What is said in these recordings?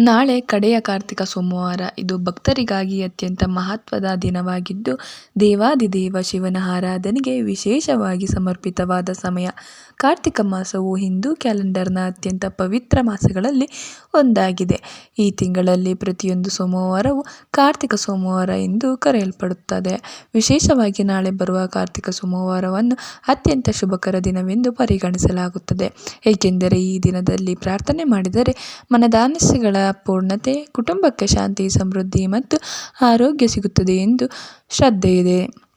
ನಾಳೆ ಕಡೆಯ ಕಾರ್ತಿಕ ಸೋಮವಾರ. ಇದು ಭಕ್ತರಿಗಾಗಿ ಅತ್ಯಂತ ಮಹತ್ವದ ದಿನವಾಗಿದ್ದು, ದೇವಾದಿದೇವ ಶಿವನ ಆರಾಧನೆಗೆ ವಿಶೇಷವಾಗಿ ಸಮರ್ಪಿತವಾದ ಸಮಯ. ಕಾರ್ತಿಕ ಮಾಸವು ಹಿಂದೂ ಕ್ಯಾಲೆಂಡರ್ನ ಅತ್ಯಂತ ಪವಿತ್ರ ಮಾಸಗಳಲ್ಲಿ ಒಂದಾಗಿದೆ. ಈ ತಿಂಗಳಲ್ಲಿ ಪ್ರತಿಯೊಂದು ಸೋಮವಾರವು ಕಾರ್ತಿಕ ಸೋಮವಾರ ಎಂದು ಕರೆಯಲ್ಪಡುತ್ತದೆ. ವಿಶೇಷವಾಗಿ ನಾಳೆ ಬರುವ ಕಾರ್ತಿಕ ಸೋಮವಾರವನ್ನು ಅತ್ಯಂತ ಶುಭಕರ ದಿನವೆಂದು ಪರಿಗಣಿಸಲಾಗುತ್ತದೆ. ಏಕೆಂದರೆ ಈ ದಿನದಲ್ಲಿ ಪ್ರಾರ್ಥನೆ ಮಾಡಿದರೆ ಮನದಾನಸ್ಯಗಳ ಪೂರ್ಣತೆ, ಕುಟುಂಬಕ್ಕೆ ಶಾಂತಿ, ಸಮೃದ್ಧಿ ಮತ್ತು ಆರೋಗ್ಯ ಸಿಗುತ್ತದೆ ಎಂದು ಶ್ರದ್ಧೆಯಿದೆ.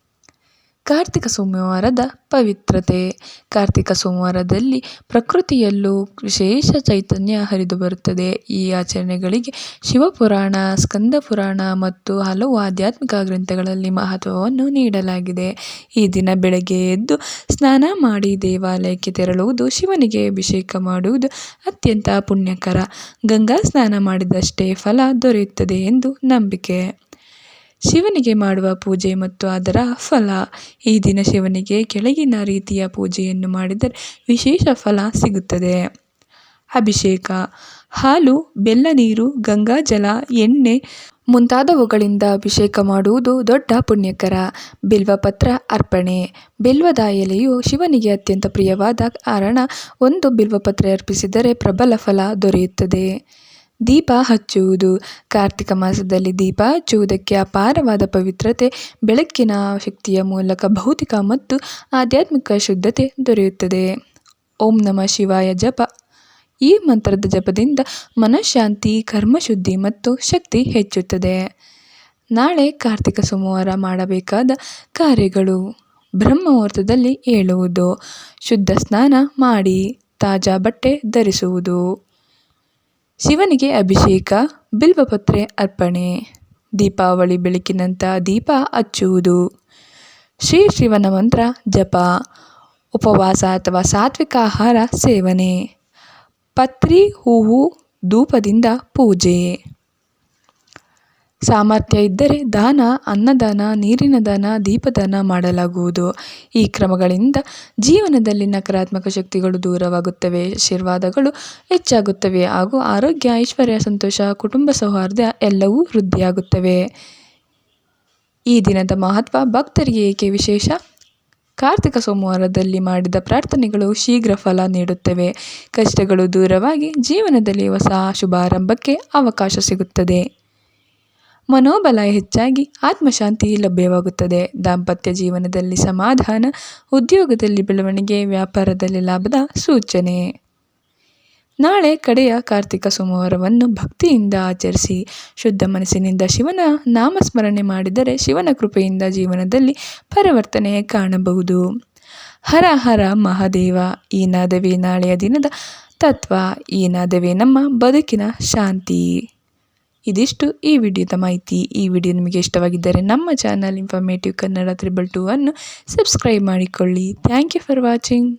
ಕಾರ್ತಿಕ ಸೋಮವಾರದ ಪವಿತ್ರತೆ. ಕಾರ್ತಿಕ ಸೋಮವಾರದಲ್ಲಿ ಪ್ರಕೃತಿಯಲ್ಲೂ ವಿಶೇಷ ಚೈತನ್ಯ ಹರಿದು ಬರುತ್ತದೆ. ಈ ಆಚರಣೆಗಳಿಗೆ ಶಿವಪುರಾಣ, ಸ್ಕಂದ ಪುರಾಣ ಮತ್ತು ಹಲವು ಆಧ್ಯಾತ್ಮಿಕ ಗ್ರಂಥಗಳಲ್ಲಿ ಮಹತ್ವವನ್ನು ನೀಡಲಾಗಿದೆ. ಈ ದಿನ ಬೆಳಗ್ಗೆ ಎದ್ದು ಸ್ನಾನ ಮಾಡಿ ದೇವಾಲಯಕ್ಕೆ ತೆರಳುವುದು, ಶಿವನಿಗೆ ಅಭಿಷೇಕ ಮಾಡುವುದು ಅತ್ಯಂತ ಪುಣ್ಯಕರ. ಗಂಗಾ ಸ್ನಾನ ಮಾಡಿದಷ್ಟೇ ಫಲ ದೊರೆಯುತ್ತದೆ ಎಂದು ನಂಬಿಕೆ. ಶಿವನಿಗೆ ಮಾಡುವ ಪೂಜೆ ಮತ್ತು ಅದರ ಫಲ. ಈ ದಿನ ಶಿವನಿಗೆ ಕೆಳಗಿನ ರೀತಿಯ ಪೂಜೆಯನ್ನು ಮಾಡಿದರೆ ವಿಶೇಷ ಫಲ ಸಿಗುತ್ತದೆ. ಅಭಿಷೇಕ. ಹಾಲು, ಬೆಲ್ಲ ನೀರು ಗಂಗಾಜಲ ಎಣ್ಣೆ ಮುಂತಾದವುಗಳಿಂದ ಅಭಿಷೇಕ ಮಾಡುವುದು ದೊಡ್ಡ ಪುಣ್ಯಕರ. ಬಿಲ್ವಪತ್ರ ಅರ್ಪಣೆ. ಬಿಲ್ವದ ಎಲೆಯು ಶಿವನಿಗೆ ಅತ್ಯಂತ ಪ್ರಿಯವಾದ ಕಾರಣ. ಒಂದು ಬಿಲ್ವಪತ್ರ ಅರ್ಪಿಸಿದರೆ ಪ್ರಬಲ ಫಲ ದೊರೆಯುತ್ತದೆ. ದೀಪ ಹಚ್ಚುವುದು. ಕಾರ್ತಿಕ ಮಾಸದಲ್ಲಿ ದೀಪ ಹಚ್ಚುವುದಕ್ಕೆ ಅಪಾರವಾದ ಪವಿತ್ರತೆ, ಬೆಳಕಿನ ಶಕ್ತಿಯ ಮೂಲಕ ಭೌತಿಕ ಮತ್ತು ಆಧ್ಯಾತ್ಮಿಕ ಶುದ್ಧತೆ ದೊರೆಯುತ್ತದೆ. ಓಂ ನಮ ಶಿವಾಯ ಜಪ. ಈ ಮಂತ್ರದ ಜಪದಿಂದ ಮನಃಶಾಂತಿ, ಕರ್ಮಶುದ್ಧಿ ಮತ್ತು ಶಕ್ತಿ ಹೆಚ್ಚುತ್ತದೆ. ನಾಳೆ ಕಾರ್ತಿಕ ಸೋಮವಾರ ಮಾಡಬೇಕಾದ ಕಾರ್ಯಗಳು. ಬ್ರಹ್ಮಮುಹೂರ್ತದಲ್ಲಿ ಏಳುವುದು. ಶುದ್ಧ ಸ್ನಾನ ಮಾಡಿ, ತಾಜಾ ಬಟ್ಟೆ ಧರಿಸುವುದು. ಶಿವನಿಗೆ ಅಭಿಷೇಕ, ಬಿಲ್ವಪತ್ರೆ ಅರ್ಪಣೆ, ದೀಪಾವಳಿ ಬೆಳಕಿನಂಥ ದೀಪ ಹಚ್ಚುವುದು. ಶ್ರೀ ಶಿವನ ಮಂತ್ರ, ಜಪ, ಉಪವಾಸ ಅಥವಾ ಸಾತ್ವಿಕ ಆಹಾರ ಸೇವನೆ. ಪತ್ರಿ ಹೂವು ಧೂಪದಿಂದ ಪೂಜೆ. ಸಾಮರ್ಥ್ಯ ಇದ್ದರೆ ದಾನ, ಅನ್ನದಾನ, ನೀರಿನ ದಾನ, ದೀಪದಾನ ಮಾಡಲಾಗುವುದು. ಈ ಕ್ರಮಗಳಿಂದ ಜೀವನದಲ್ಲಿ ನಕಾರಾತ್ಮಕ ಶಕ್ತಿಗಳು ದೂರವಾಗುತ್ತವೆ, ಆಶೀರ್ವಾದಗಳು ಹೆಚ್ಚಾಗುತ್ತವೆ ಹಾಗೂ ಆರೋಗ್ಯ, ಐಶ್ವರ್ಯ, ಸಂತೋಷ, ಕುಟುಂಬ ಸೌಹಾರ್ದ ಎಲ್ಲವೂ ವೃದ್ಧಿಯಾಗುತ್ತವೆ. ಈ ದಿನದ ಮಹತ್ವ ಭಕ್ತರಿಗೆ ಏಕೆ ವಿಶೇಷ? ಕಾರ್ತಿಕ ಸೋಮವಾರದಲ್ಲಿ ಮಾಡಿದ ಪ್ರಾರ್ಥನೆಗಳು ಶೀಘ್ರ ಫಲ ನೀಡುತ್ತವೆ. ಕಷ್ಟಗಳು ದೂರವಾಗಿ ಜೀವನದಲ್ಲಿ ಹೊಸ ಶುಭಾರಂಭಕ್ಕೆ ಅವಕಾಶ ಸಿಗುತ್ತದೆ. ಮನೋಬಲ ಹೆಚ್ಚಾಗಿ ಆತ್ಮಶಾಂತಿ ಲಭ್ಯವಾಗುತ್ತದೆ. ದಾಂಪತ್ಯ ಜೀವನದಲ್ಲಿ ಸಮಾಧಾನ, ಉದ್ಯೋಗದಲ್ಲಿ ಬೆಳವಣಿಗೆ, ವ್ಯಾಪಾರದಲ್ಲಿ ಲಾಭದ ಸೂಚನೆ. ನಾಳೆ ಕಡೆಯ ಕಾರ್ತಿಕ ಸೋಮವಾರವನ್ನು ಭಕ್ತಿಯಿಂದ ಆಚರಿಸಿ. ಶುದ್ಧ ಮನಸ್ಸಿನಿಂದ ಶಿವನ ನಾಮಸ್ಮರಣೆ ಮಾಡಿದರೆ ಶಿವನ ಕೃಪೆಯಿಂದ ಜೀವನದಲ್ಲಿ ಪರಿವರ್ತನೆ ಕಾಣಬಹುದು. ಹರ ಹರ ಮಹಾದೇವ, ಈ ನಾದವೇ ನಾಳೆಯ ದಿನದ ತತ್ವ, ಈ ನಾದವೇ ನಮ್ಮ ಬದುಕಿನ ಶಾಂತಿ. ಇದಿಷ್ಟು ಈ ವಿಡಿಯೋದ ಮಾಹಿತಿ. ಈ ವಿಡಿಯೋ ನಿಮಗೆ ಇಷ್ಟವಾಗಿದ್ದರೆ ನಮ್ಮ channel informative Kannada triple two ಅನ್ನು ಸಬ್ಸ್ಕ್ರೈಬ್ ಮಾಡಿಕೊಳ್ಳಿ. Thank you for watching